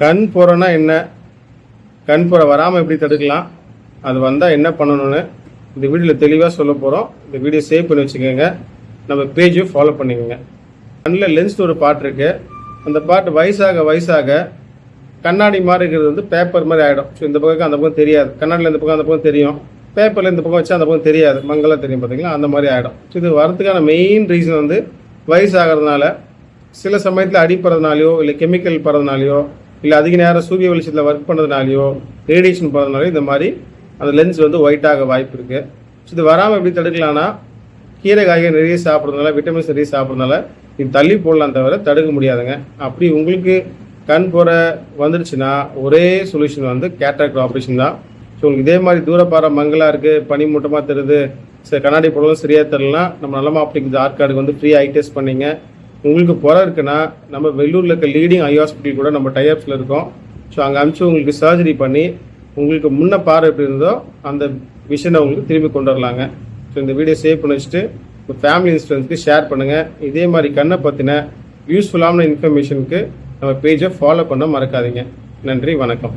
கண் புறனா என்ன? கண் புற வராமல் எப்படி தடுக்கலாம்? அது வந்தால் என்ன பண்ணணும்னு இந்த வீடியோவில் தெளிவாக சொல்ல போகிறோம் இந்த வீடியோ சேவ் பண்ணி வச்சுக்கோங்க. நம்ம பேஜையும் ஃபாலோ பண்ணிக்கோங்க. கண்ணில் லென்ஸ் ஒரு பாட்டு இருக்குது அந்த பாட்டு வயசாக வயசாக கண்ணாடி மாதிரி இருக்கிறது வந்து பேப்பர் மாதிரி ஆகிடும் ஸோ இந்த பக்கம் அந்த பக்கம் தெரியாது. கண்ணாடியில் இந்த பக்கம் அந்த பக்கம் தெரியும். பேப்பரில் இந்த பக்கம் வச்சா அந்த பக்கம் தெரியாது. மங்களாக தெரியும் பார்த்தீங்களா அந்த மாதிரி ஆகிடும் ஸோ இது வரதுக்கான மெயின் ரீசன் வந்து வயசாகிறதுனால சில சமயத்தில் அடிப்படுறதுனாலையோ இல்லை கெமிக்கல் படுறதுனாலையோ இல்லை அதிக நேரம் சூரிய வெளிச்சத்தில் ஒர்க் பண்ணுறதுனாலையோ ரேடியேஷன் போகிறதுனாலையோ இந்த மாதிரி அந்த லென்ஸ் வந்து ஒயிட் ஆக வாய்ப்பு இருக்குது ஸோ இது வராமல் எப்படி தடுக்கலாம்னா கீரை காய்கறி நிறைய சாப்பிட்றதுனால விட்டமின்ஸ் நிறைய சாப்பிட்றதுனால இது தள்ளி போடலாம் தவிர தடுக்க முடியாதுங்க. அப்படி உங்களுக்கு கண் போகிற வந்துடுச்சுன்னா ஒரே சொல்யூஷன் வந்து கேட்ராக்ட் ஆப்ரேஷன் தான். ஸோ உங்களுக்கு இதே மாதிரி தூரப்பாறை மங்கலாக இருக்குது பனி மூட்டமாக தெரியுது சரி கண்ணாடி போடலாம் சரியாக தரலாம் நம்ம நல்லமா ஆப்டிக் ஆர்கார்டுக்கு வந்து ஃப்ரீ ஐ டெஸ்ட் பண்ணிங்க. உங்களுக்கு புற இருக்குன்னா நம்ம வெள்ளூரில் இருக்க லீடிங் ஐ ஹாஸ்பிட்டல் கூட நம்ம டைஅப்ஸில் இருக்கோம். ஸோ அங்கே அனுப்பிச்சு உங்களுக்கு சர்ஜரி பண்ணி உங்களுக்கு முன்ன பார்வை எப்படி இருந்தோ அந்த விஷனை உங்களுக்கு திரும்பி கொண்டு வரலாங்க. ஸோ இந்த வீடியோ சேவ் பண்ணி வச்சுட்டு உங்கள் ஃபேமிலி இன்சூரன்ஸ்க்கு ஷேர் பண்ணுங்கள் இதே மாதிரி கண்ணை பற்றின யூஸ்ஃபுல்லான இன்ஃபர்மேஷனுக்கு நம்ம பேஜை ஃபாலோ பண்ண மறக்காதீங்க. நன்றி வணக்கம்.